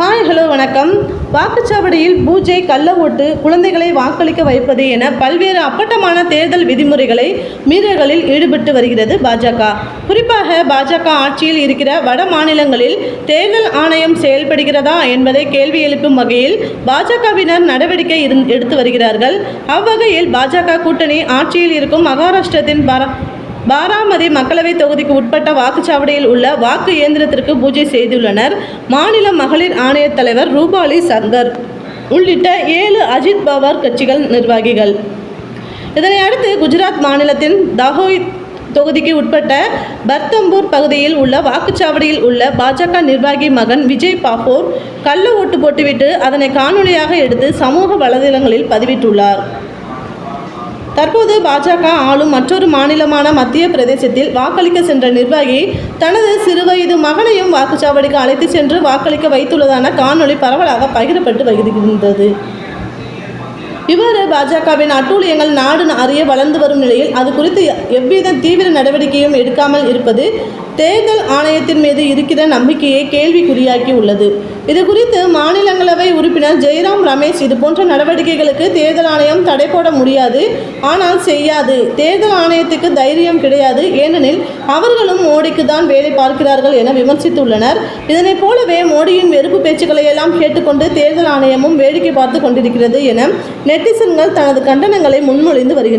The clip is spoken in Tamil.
ஹாய் ஹலோ வணக்கம். வாக்குச்சாவடியில் பூஜை கள்ள ஓட்டு குழந்தைகளை வாக்களிக்க வைப்பது என பல்வேறு அப்பட்டமான தேர்தல் விதிமுறைகளை மீறல்களில் ஈடுபட்டு வருகிறது பாஜக. குறிப்பாக பாஜக ஆட்சியில் இருக்கிற வட மாநிலங்களில் தேர்தல் ஆணையம் செயல்படுகிறதா என்பதை கேள்வி எழுப்பும் வகையில் பாஜகவினர் நடவடிக்கை இருந்- எடுத்து வருகிறார்கள். அவ்வகையில் பாஜக கூட்டணி ஆட்சியில் இருக்கும் மகாராஷ்டிரத்தின் பர பாராமதி மக்களவை தொகுதிக்கு உட்பட்ட வாக்குச்சாவடியில் உள்ள வாக்கு இயந்திரத்திற்கு பூஜை செய்துள்ளனர். மாநில மகளிர் ஆணைய தலைவர் ரூபாலி சங்கர் உள்ளிட்ட ஏழு அஜித் பவார் கட்சிகள் நிர்வாகிகள். இதனையடுத்து குஜராத் மாநிலத்தின் தஹோய் தொகுதிக்கு உட்பட்ட பர்தம்பூர் பகுதியில் உள்ள வாக்குச்சாவடியில் உள்ள பாஜக நிர்வாகி மகன் விஜய் பாபோர் கள்ள ஓட்டு போட்டுவிட்டு அதனை காணொளியாக எடுத்து சமூக வலைதளங்களில் பதிவிட்டுள்ளார். தற்போது பாஜக ஆளும் மற்றொரு மாநிலமான மத்திய பிரதேசத்தில் வாக்களிக்க சென்ற நிர்வாகி தனது சிறுவயது மகனையும் வாக்குச்சாவடிக்கு அழைத்து சென்று வாக்களிக்க வைத்துள்ளதான காணொளி பரவலாக பகிரப்பட்டு வருகின்றது. இவ்வாறு பாஜகவின் அட்டூழியங்கள் நாடு அறிய வளர்ந்து வரும் நிலையில் அது குறித்து எவ்வித தீவிர நடவடிக்கையும் எடுக்காமல் இருப்பது தேர்தல் ஆணையத்தின் மீது இருக்கிற நம்பிக்கையை கேள்விக்குறியாக்கி உள்ளது. இது குறித்து மாநிலங்களவை உறுப்பினர் ஜெயராம் ரமேஷ் இது போன்ற நடவடிக்கைகளுக்கு தேர்தல் ஆணையம் தடை போட முடியாது. ஆனால் செய்யாது. தேர்தல் ஆணையத்துக்கு தைரியம் கிடையாது. ஏனெனில் அவர்களும் மோடிக்கு தான் வேலை பார்க்கிறார்கள் என விமர்சித்துள்ளனர். இதனைப் போலவே மோடியின் வெறுப்பு பேச்சுக்களை எல்லாம் கேட்டுக்கொண்டு தேர்தல் ஆணையமும் வேடிக்கை பார்த்து கொண்டிருக்கிறது என நெட்டிசன்கள் தனது கண்டனங்களை முன்மொழிந்து வருகின்றனர்